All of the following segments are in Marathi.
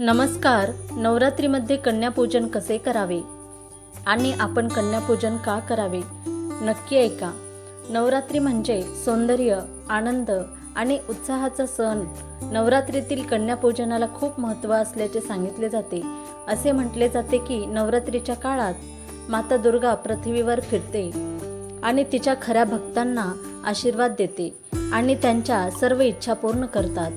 नमस्कार नवरात्रीमध्ये कन्यापूजन कसे करावे? आणि आपण कन्यापूजन का करावे? नक्की ऐका. नवरात्री म्हणजे सौंदर्य आनंद आणि उत्साहाचा सण. नवरात्रीतील कन्यापूजनाला खूप महत्त्व असल्याचे सांगितले जाते. असे म्हटले जाते की नवरात्रीच्या काळात माता दुर्गा पृथ्वीवर फिरते आणि तिच्या खऱ्या भक्तांना आशीर्वाद देते आणि त्यांच्या सर्व इच्छा पूर्ण करतात.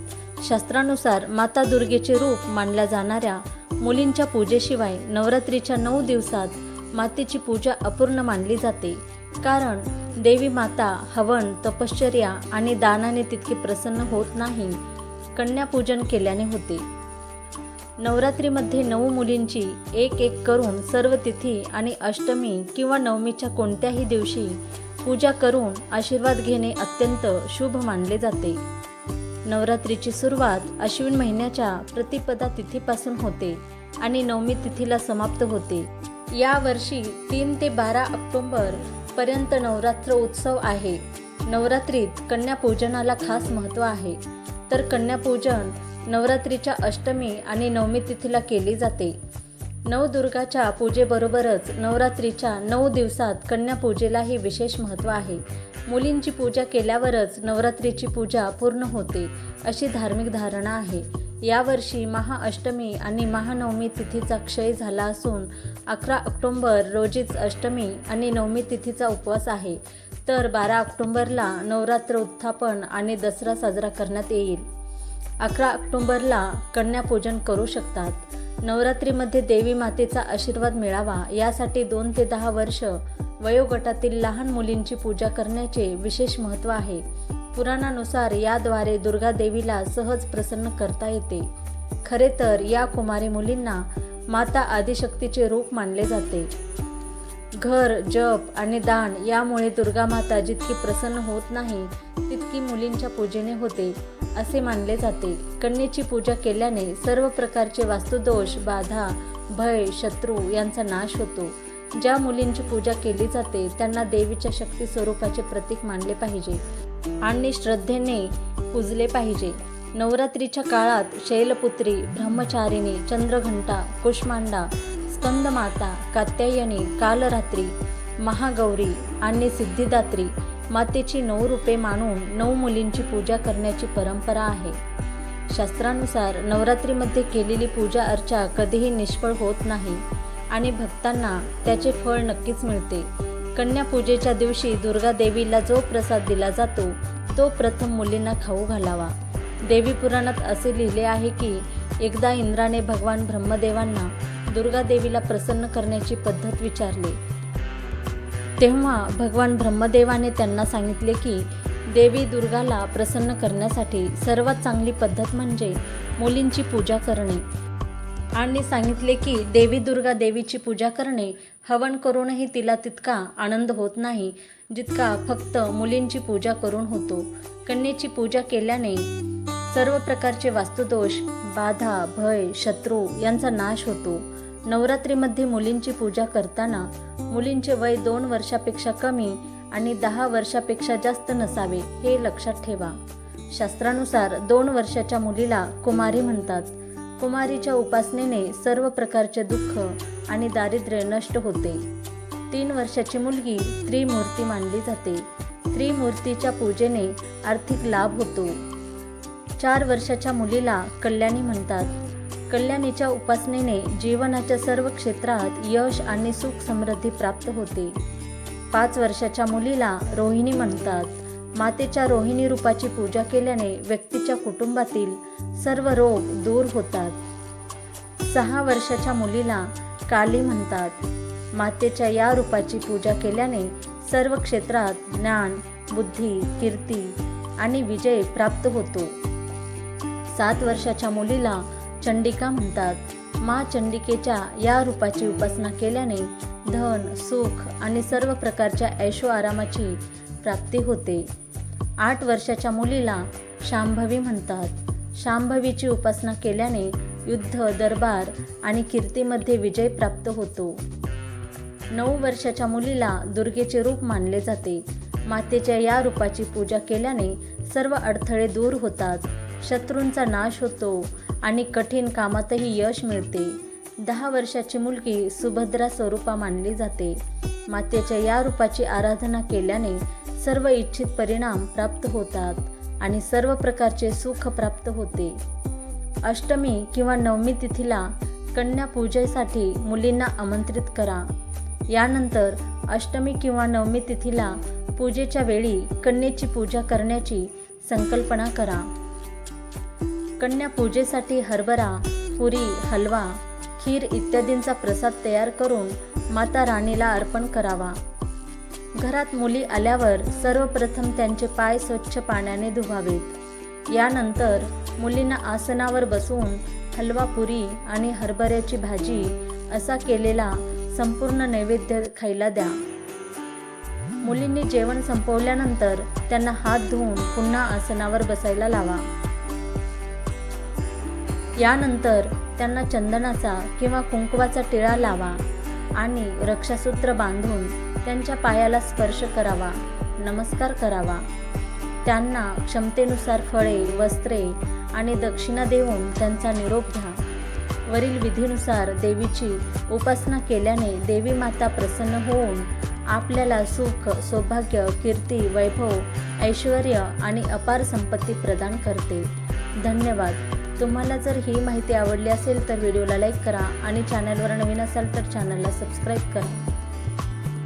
शास्त्रानुसार माता दुर्गेचे रूप मानल्या जाणाऱ्या मुलींच्या पूजेशिवाय नवरात्रीच्या नऊ दिवसात मातेची पूजा अपूर्ण मानली जाते. कारण देवी माता हवन तपश्चर्या आणि दानाने तितकी प्रसन्न होत नाही. कन्यापूजन केल्याने होते. नवरात्रीमध्ये नऊ मुलींची एक एक करून सर्व तिथी आणि अष्टमी किंवा नवमीच्या कोणत्याही दिवशी पूजा करून आशीर्वाद घेणे अत्यंत शुभ मानले जाते. नवरात्रीची सुरुवात अश्विन महिन्याच्या प्रतिपदा तिथीपासून होते आणि नवमी तिथीला समाप्त होते. या वर्षी तीन ते बारा ऑक्टोंबर पर्यंत नवरात्र उत्सव आहे. नवरात्रीत कन्यापूजनाला खास महत्त्व आहे. तर कन्यापूजन नवरात्रीच्या अष्टमी आणि नवमी तिथीला केली जाते. नवदुर्गाच्या पूजेबरोबरच नवरात्रीच्या नऊ दिवसात कन्यापूजेलाही विशेष महत्त्व आहे. मुलींची पूजा केल्यावरच नवरात्रीची पूजा पूर्ण होते अशी धार्मिक धारणा आहे. यावर्षी महाअष्टमी आणि महानवमी तिथीचा क्षय झाला असून अकरा ऑक्टोंबर रोजीच अष्टमी आणि नवमी तिथीचा उपवास आहे. तर बारा ऑक्टोंबरला नवरात्र उत्थापन आणि दसरा साजरा करण्यात येईल. अकरा ऑक्टोंबरला कन्यापूजन करू शकतात. नवरात्रीमध्ये देवी मातेचा आशीर्वाद मिळावा यासाठी दोन ते दहा वर्ष वयोगटातील लहान मुलींची पूजा करण्याचे विशेष महत्त्व आहे. पुराणानुसार याद्वारे दुर्गा देवीला सहज प्रसन्न करता येते. खरे तर या कुमारी मुलींना माता आदिशक्तीचे रूप मानले जाते. घर जप आणि दान यामुळे दुर्गा माता जितकी प्रसन्न होत नाही तितकी मुलींच्या पूजेने होते असे मानले जाते. कन्येची पूजा केल्याने सर्व प्रकारचे वास्तुदोष बाधा भय शत्रू यांचा नाश होतो. ज्या मुलींची पूजा केली जाते त्यांना देवीच्या शक्ती स्वरूपाचे प्रतीक मानले पाहिजे आणि श्रद्धेने पूजले पाहिजे. नवरात्रीच्या काळात शैलपुत्री ब्रह्मचारिणी चंद्रघंटा कुष्मांडा स्कंदमाता कात्यायनी कालरात्री महागौरी आणि सिद्धिदात्री मातेची नऊ रूपे मानून नऊ मुलींची पूजा करण्याची परंपरा आहे. शास्त्रानुसार नवरात्रीमध्ये केलेली पूजा अर्चा कधीही निष्फळ होत नाही. आणि भक्तांना त्याचे फळ नक्कीच मिळते. कन्या पूजेच्या दिवशी दुर्गा देवीला जो प्रसाद दिला जातो तो प्रथम मुलींना खाऊ घालावा. देवी पुराणात असे लिहिले आहे की एकदा इंद्राने भगवान ब्रह्मदेवांना दुर्गा देवीला प्रसन्न करण्याची पद्धत विचारली. तेव्हा भगवान ब्रह्मदेवाने त्यांना सांगितले की देवी दुर्गाला प्रसन्न करण्यासाठी सर्वात चांगली पद्धत म्हणजे मुलींची पूजा करणे. आणि सांगितले की देवी दुर्गा देवीची पूजा करणे हवन करूनही तिला तितका आनंद होत नाही जितका फक्त मुलींची पूजा करून होतो. कन्येची पूजा केल्याने सर्व प्रकारचे वास्तुदोष बाधा भय शत्रू यांचा नाश होतो. नवरात्रीमध्ये मुलींची पूजा करताना मुलींचे वय दोन वर्षापेक्षा कमी आणि दहा वर्षापेक्षा जास्त नसावे हे लक्षात ठेवा. शास्त्रानुसार दोन वर्षाच्या मुलीला कुमारी म्हणतात. कुमारीच्या उपासनेने सर्व प्रकारचे दुःख आणि दारिद्र्य नष्ट होते. तीन वर्षाची मुलगी त्रिमूर्ती मानली जाते. त्रिमूर्तीच्या पूजेने आर्थिक लाभ होतो. चार वर्षाच्या मुलीला कल्याणी म्हणतात. कल्याणीच्या उपासनेने जीवनाच्या सर्व क्षेत्रात यश आणि सुख समृद्धी प्राप्त होते. पाच वर्षाच्या मुलीला रोहिणी म्हणतात. मातेच्या रोहिणी रूपाची पूजा केल्याने व्यक्तीच्या कुटुंबातील सर्व रोग दूर होतात. सहा वर्षाच्या मुलीला काली म्हणतात. मातेच्या या रूपाची पूजा केल्याने सर्व क्षेत्रात ज्ञान बुद्धी कीर्ती आणि विजय प्राप्त होतो. सात वर्षाच्या मुलीला चंडिका म्हणतात. मा चंडिकेच्या या रूपाची उपासना केल्याने धन सुख आणि सर्व प्रकारच्या ऐशो आरामाची प्राप्ती होते. आठ वर्षाच्या मुलीला शांभवी म्हणतात. शांभवीची उपासना केल्याने युद्ध दरबार आणि कीर्तीमध्ये विजय प्राप्त होतो. नऊ वर्षाच्या मुलीला दुर्गेचे रूप मानले जाते. मातेच्या या रूपाची पूजा केल्याने सर्व अडथळे दूर होतात. शत्रूंचा नाश होतो आणि कठीण कामातही यश मिळते. दहा वर्षाची मुलगी सुभद्रा स्वरूपा मानली जाते. मातेच्या या रूपाची आराधना केल्याने सर्व इच्छित परिणाम प्राप्त होतात आणि सर्व प्रकारचे सुख प्राप्त होते. अष्टमी किंवा नवमी तिथीला कन्या पूजेसाठी मुलींना आमंत्रित करा. यानंतर अष्टमी किंवा नवमी तिथीला पूजेच्या वेळी कन्येची पूजा करण्याची संकल्पना करा. कन्या पूजेसाठी हरभरा पुरी हलवा खीर इत्यादींचा प्रसाद तयार करून माता राणीला अर्पण करावा. घरात मुली आल्यावर सर्वप्रथम त्यांचे पाय स्वच्छ पाण्याने धुवावेत. यानंतर मुलींना आसनावर बसवून हलवा पुरी आणि हरभऱ्याची भाजी असा केलेला संपूर्ण नैवेद्य खायला द्या. मुलींनी जेवण संपवल्यानंतर त्यांना हात धुवून पुन्हा आसनावर बसायला लावा. यानंतर त्यांना चंदनाचा किंवा कुंकवाचा टिळा लावा. आणि रक्षासूत्र बांधून त्यांच्या पायाला स्पर्श करावा नमस्कार करावा. त्यांना क्षमतेनुसार फळे वस्त्रे आणि दक्षिणा देऊन त्यांचा निरोप घ्या. वरील विधीनुसार देवीची उपासना केल्याने देवी माता प्रसन्न होऊन आपल्याला सुख सौभाग्य कीर्ती वैभव ऐश्वर आणि अपार संपत्ती प्रदान करते. धन्यवाद. तुम्हाला जर ही माहिती आवडली असेल तर व्हिडिओला लाईक करा आणि चॅनलवर नवीन असाल तर चॅनलला सबस्क्राईब करा.